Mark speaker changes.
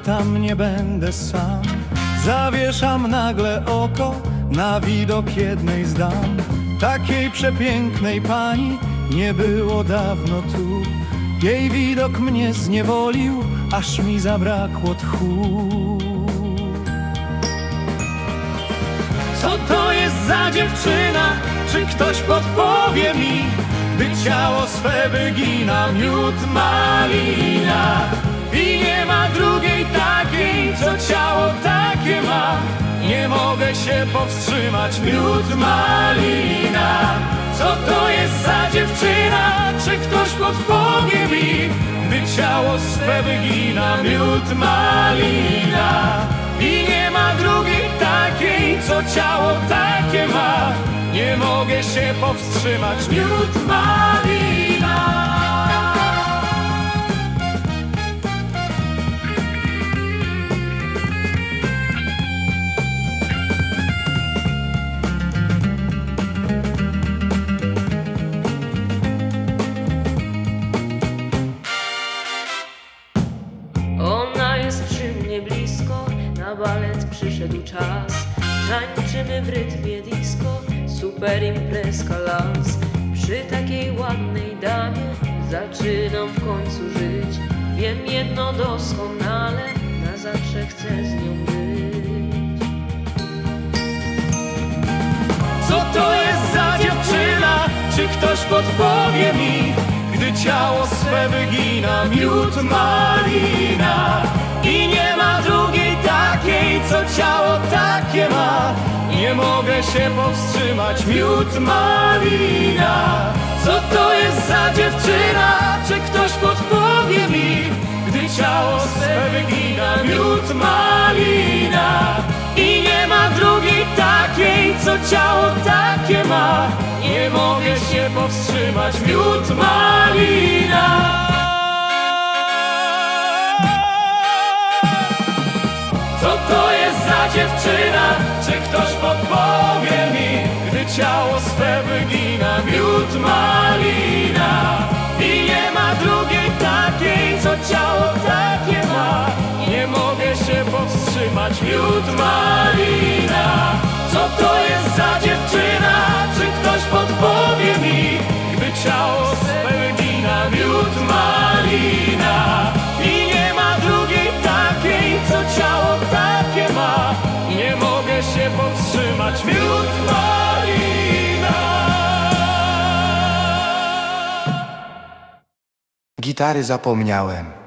Speaker 1: tam nie będę sam. Zawieszam nagle oko na widok jednej z dam. Takiej przepięknej pani nie było dawno tu. Jej widok mnie zniewolił, aż mi zabrakło tchu. Co to jest za dziewczyna? Czy ktoś podpowie mi? Gdy ciało swe wygina miód malina co ciało takie ma. Nie mogę się powstrzymać, miód malina. Co to jest za dziewczyna? Czy ktoś podpowie mi? Gdy ciało swe wygina? Miód malina. I nie ma drugiej takiej, co ciało takie ma. Nie mogę się powstrzymać, miód malina
Speaker 2: na balet przyszedł czas. Tańczymy w rytmie disco, super imprezka las. Przy takiej ładnej damie zaczynam w końcu żyć. Wiem jedno doskonale, na zawsze chcę z nią być.
Speaker 1: Co to jest za dziewczyna? Czy ktoś podpowie mi? Gdy ciało swe wygina miód malina I nie ma co ciało takie ma. Nie mogę się powstrzymać, miód malina. Co to jest za dziewczyna? Czy ktoś podpowie mi? Gdy ciało swe wygina? Miód malina. I nie ma drugiej takiej, co ciało takie ma. Nie mogę się powstrzymać, miód malina ciało swe wygina miód malina. I nie ma drugiej takiej, co ciało takie ma. Nie mogę się powstrzymać, miód malina. Co to jest za dziewczyna? Czy ktoś podpowie mi? Gdy ciało swe wygina miód malina? I nie ma drugiej takiej, co ciało takie ma. Nie mogę się powstrzymać, miód malina
Speaker 3: Gitary zapomniałem.